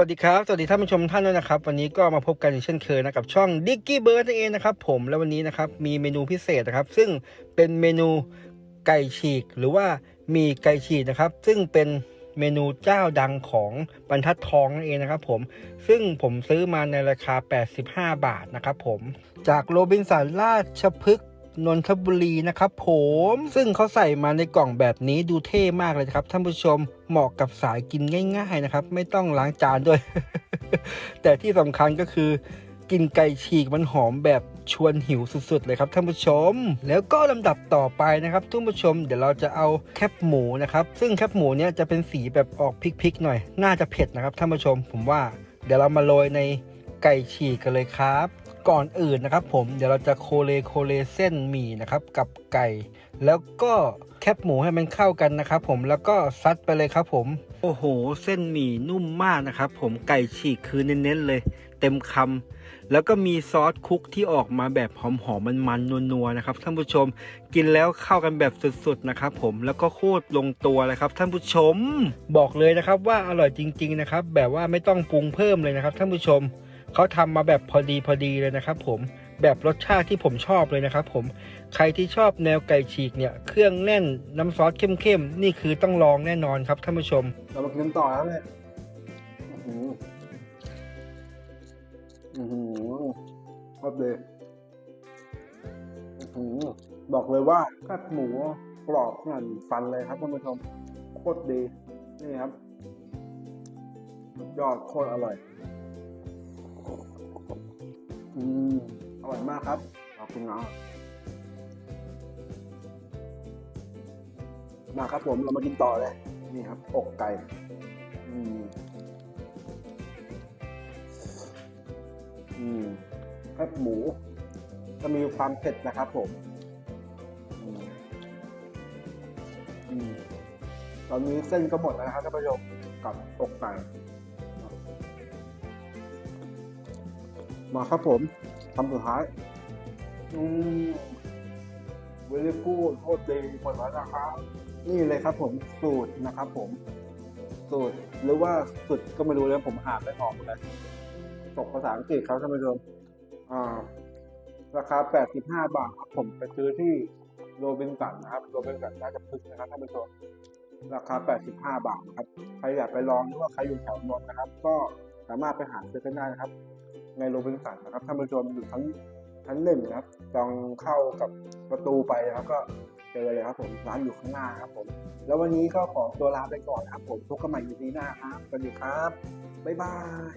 วัสดีครับ สวัสดีท่านผู้ชมท่านด้วยนะครับ วันนี้ก็มาพบกันอีกเช่นเคยนะกับช่องดิกกี้เบิร์ดนั่นเองนะครับผมและวันนี้นะครับมีเมนูพิเศษนะครับ ซึ่งเป็นเมนูไก่ฉีก หรือว่ามีไก่ฉีกนะครับ ซึ่งเป็นเมนูเจ้าดังของบรรทัดทองนั่นเองนะครับผมซึ่งผมซื้อมาในราคา 85 บาทนะครับผมจากโรบินสันราชพฤกษ์ นนทบุรีนะครับผม ซึ่งเขาใส่มาในกล่องแบบนี้ดูเท่มากเลยครับท่านผู้ชมเหมาะกับสายกินง่าย ๆนะครับ ไม่ต้องล้างจานด้วย แต่ที่สำคัญก็คือกินไก่ฉีกมันหอมแบบชวนหิวสุดๆเลยครับท่านผู้ชม แล้วก็ลำดับต่อไปนะครับท่านผู้ชม เดี๋ยวเราจะเอาแคบหมูนะครับ ซึ่งแคบหมูเนี่ยจะเป็นสีแบบออกพริกๆหน่อย น่าจะเผ็ดนะครับท่านผู้ชม ผมว่าเดี๋ยวเรามาโรยในไก่ฉีกกันเลยครับ ก่อนอื่นนะครับผมเดี๋ยวเราจะโคเลโคเลเส้นหมี่นะครับกับไก่ แล้วก็แคบหมูให้มันเข้ากันนะครับผมแล้วก็ซัดไปเลยครับผมโอ้โห เส้นหมี่นุ่มมากนะครับผมไก่ฉีกคือเน้นๆเลย เต็มคำแล้วก็มีซอสคลุกที่ออกมาแบบหอมๆมันๆนัวๆนะครับท่านผู้ชมกินแล้วเข้ากันแบบสุดๆนะครับผมแล้วก็โคตรลงตัวเลยครับท่านผู้ชม บอกเลยนะครับว่าอร่อยจริง ๆนะครับ แบบว่าไม่ต้องปรุงเพิ่มเลยนะครับท่านผู้ชม เขาทำมาแบบพอดีพอดีเลยนะครับผมแบบรสชาติที่ผมชอบเลยนะครับผมใครที่ชอบแนวไก่ฉีกเนี่ย เครื่องแน่นน้ำซอสเข้มๆ นี่คือต้องลองแน่นอนครับท่านผู้ชม เรามากินต่อแล้วเนี่ยอื้อหืออือหือชอบเลยอื้อหือบอกเลยว่าแคบหมูกรอบขนาดฟันเลยครับท่านผู้ชม โคตรดี นี่ครับยอดโคตรอร่อย อืมอร่อยมากครับ ขอบคุณน้องมาครับผมเรามากินต่อเลย นี่ครับ อกไก่อืมอืมแคบหมู จะมีความเผ็ดนะครับผมอืมอืมตอนนี้เส้นก็หมดแล้วนะครับท่านผู้ชมกับอกไก่ มาครับผมทำสุดท้าย อืมเวลีกูดโคตรดีหมดแล้วนะครับนี่เลยครับผมสูตรนะครับผม สูตรหรือว่าสูตรก็ไม่รู้แล้วผมอ่านไม่ออกเลยตกภาษาอังกฤษครับท่านผู้ชมอ่า ราคา 85 บาทครับผมไปซื้อที่โรบินสันนะครับโรบินสันราชพฤกนะครับท่านผู้ชมราคา 85 บาทนะครับ ใครอยากไปลองหรือว่าใครอยู่แถวนนท์นะครับ ก็สามารถไปหาซื้อกันได้นะครับ ในโรบินสันนะครับท่านผู้ชมอยู่ทั้งชั้นหนึ่งนะครับตองเข้ากับประตูไปนะครับก็เจอเลยครับผมร้านอยู่ข้างหน้าครับผม แล้ววันนี้ก็ขอตัวลาไปก่อนครับผมพบกันใหม่อยู่พีหน้าครับสวัสดีครับบ๊ายบาย